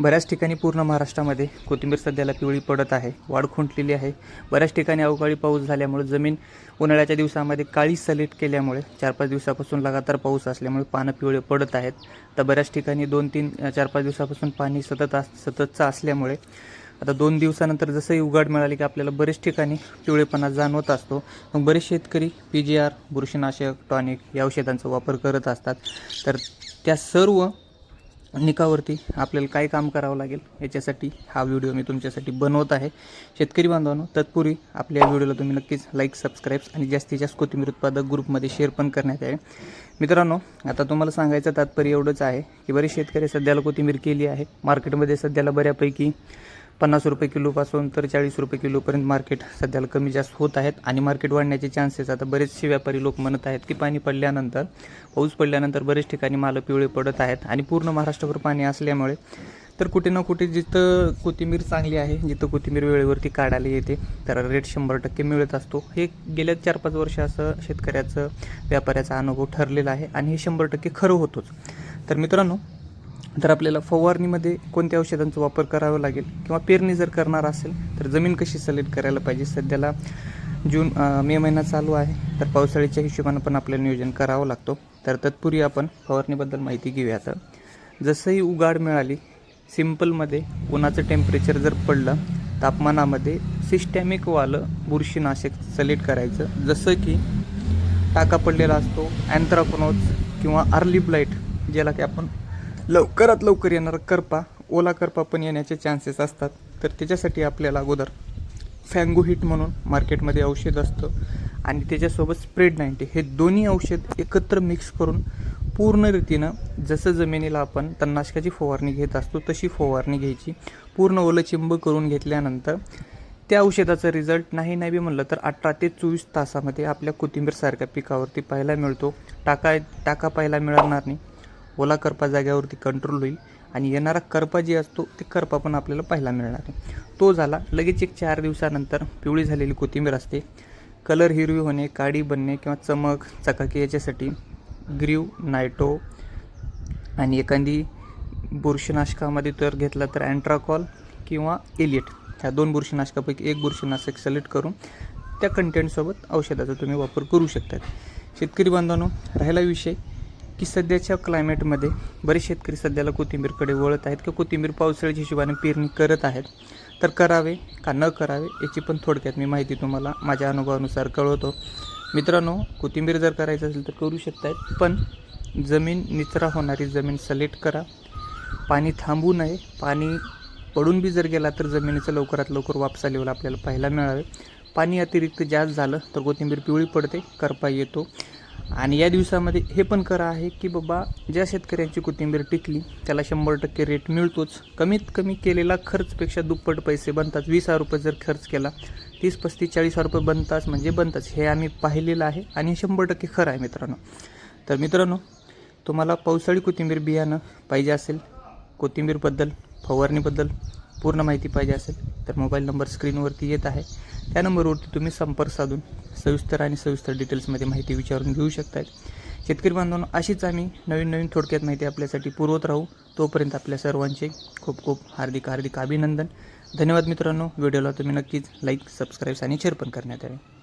बऱ्याच ठिकाणी पूर्ण महाराष्ट्रामध्ये कोथिंबीर सध्याला पिवळी पडत आहे. वाढ खुंटलेली आहे. बऱ्याच ठिकाणी अवकाळी पाऊस झाल्यामुळे जमीन उन्हाळ्याच्या दिवसामध्ये काळी सलेट केल्यामुळे चार पाच दिवसापासून लगातार पाऊस असल्यामुळे पानं पिवळे पडत आहेत. तर बऱ्याच ठिकाणी दोन तीन चार पाच दिवसापासून पाणी सतत अस सततचं असल्यामुळे आता दोन दिवसानंतर जसंही उघाड मिळाली की आपल्याला बरेच ठिकाणी पिवळेपणा जाणवत असतो. मग बरेच शेतकरी पी जी आर बुरशीनाशक टॉनिक या औषधांचा वापर करत असतात. तर त्या सर्व निकावरती आपल्याला काय काम करावं लागेल याच्यासाठी हा व्हिडिओ मी तुमच्यासाठी बनवत आहे. शेतकरी बांधवांनो तत्पूर्वी आपल्या या व्हिडिओला तुम्ही नक्कीच लाईक सबस्क्राईब आणि जास्तीत जास्त कोथिंबीर उत्पादक ग्रुपमध्ये शेअर पण करण्यात आहे मित्रांनो आता तुम्हाला सांगायचं तात्पर्य एवढंच आहे की बरेच शेतकरी सध्याला कोथिंबीर केली आहे. मार्केटमध्ये सध्याला बऱ्यापैकी पन्नास रुपये किलोपासून तर चाळीस रुपये किलोपर्यंत मार्केट सध्याला कमी जास्त होत आहेत आणि मार्केट वाढण्याचे चान्सेस आता बरेचसे व्यापारी लोक म्हणत आहेत की पाणी पडल्यानंतर पाऊस पडल्यानंतर बरेच ठिकाणी मालं पिवळे पडत आहेत आणि पूर्ण महाराष्ट्रभर पाणी असल्यामुळे तर कुठे ना कुठे जिथं कोथिंबीर चांगली आहे जिथं कोथिंबीर वेळेवरती काढायला येते तर रेट शंभर टक्के मिळत असतो. हे गेल्या चार पाच वर्ष असं शेतकऱ्याचं व्यापाऱ्याचा अनुभव ठरलेला आहे आणि हे शंभर टक्के खरं होतोच. तर मित्रांनो तर आपल्याला फवारणीमध्ये कोणत्या औषधांचा वापर करावा लागेल किंवा पेरणी जर करणार असेल तर जमीन कशी सलेक्ट करायला पाहिजे? सध्याला जून मे महिना चालू आहे तर पावसाळ्याच्या हिशोबानं पण आपल्याला नियोजन करावं लागतो. तर तत्पूर्वी आपण फवारणीबद्दल माहिती घेऊया. तर जसंही उघाड मिळाली सिम्पलमध्ये उन्हाचं टेम्परेचर जर पडलं तापमानामध्ये सिस्टॅमिकवालं बुरशीनाशक सलेक्ट करायचं. जसं की टाका पडलेला असतो अँथ्राकोनोज किंवा अर्ली ब्लाईट ज्याला की आपण लवकरात लवकर येणारा करपा ओला करपा पण येण्याचे चान्सेस असतात. तर त्याच्यासाठी आपल्याला अगोदर फँगो हिट म्हणून मार्केटमध्ये औषध असतं आणि त्याच्यासोबत स्प्रेड नाईंटी हे दोन्ही औषध एकत्र मिक्स करून पूर्ण रीतीनं जसं जमिनीला आपण तणनाशकाची फवारणी घेत असतो तशी फवारणी घ्यायची. पूर्ण ओलचिंब करून घेतल्यानंतर त्या औषधाचा रिझल्ट नाही नाही बी म्हणलं तर अठरा ते चोवीस तासामध्ये आपल्या कोथिंबीरसारख्या पिकावरती पाहायला मिळतो. टाका टाका पाहायला मिळणार नाही. ओला करपा जाग्यावरती कंट्रोल होईल आणि येणारा करपा जे असतो ते करपा पण आपल्याला पाहायला मिळणार आहे. तो झाला लगेच एक चार दिवसानंतर पिवळी झालेली कोथिंबीर असते. कलर हिरवी होणे काडी बनणे किंवा चमक चकाकी याच्यासाठी ग्रीव नायटो आणि एखादी बुरशीनाशकामध्ये तर घेतला तर अँट्राकॉल किंवा एलियट ह्या दोन बुरशीनाशकापैकी एक बुरशीनाशक सिलेक्ट करून त्या कंटेंटसोबत औषधाचा तुम्ही वापर करू शकतात. शेतकरी बांधवांनो राहिला विषय. की सध्याच्या क्लायमेटमध्ये बरेच शेतकरी सध्याला कोथिंबीरकडे वळत आहेत किंवा कोथिंबीर पावसाळ्याच्या हिशोबाने पेरणी करत आहेत. तर करावे का न करावे याची पण थोडक्यात मी माहिती तुम्हाला माझ्या अनुभवानुसार कळवतो. मित्रांनो कोथिंबीर जर करायचं असेल तर करू शकतायत पण जमीन निचरा होणारी जमीन सलेक्ट करा. पाणी थांबू नये. पाणी पडून बी जर गेला तर जमिनीचं लवकरात लवकर वापसा लेवल आपल्याला पाहायला मिळावे. पाणी अतिरिक्त जास्त झालं तर कोथिंबीर पिवळी पडते करपा येतो. आणि या दिवसामध्ये हे पण करा आहे की बाबा ज्या शेतकऱ्यांची कोथिंबीर टिकली त्याला शंभर टक्के रेट मिळतोच. कमीत कमी केलेला खर्चपेक्षा दुप्पट पैसे बनतात. वीस हजार रुपये जर खर्च केला तीस पस्तीस चाळीस हजार रुपये बनताच म्हणजे बनताच. हे आम्ही पाहिलेलं आहे आणि शंभर टक्के खरं आहे मित्रांनो. तर मित्रांनो तुम्हाला पावसाळी कोथिंबीर बियाणं पाहिजे असेल कोथिंबीरबद्दल फवारणीबद्दल पूर्ण माहिती पाहिजे असेल तर मोबाईल नंबर स्क्रीनवरती येत आहे. त्या नंबरवरती तुम्ही संपर्क साधून सविस्तर आणि सविस्तर डिटेल्समध्ये माहिती विचारून घेऊ शकताय. शेतकरी बांधवांनो अशीच आम्ही नवीन नवीन थोडक्यात माहिती आपल्यासाठी पुरवत राहू. तोपर्यंत आपल्या सर्वांचे खूप खूप हार्दिक हार्दिक अभिनंदन. धन्यवाद मित्रांनो. व्हिडिओला तुम्ही नक्कीच लाईक सबस्क्राईब्स आणि शेअर पण करण्यात यावे.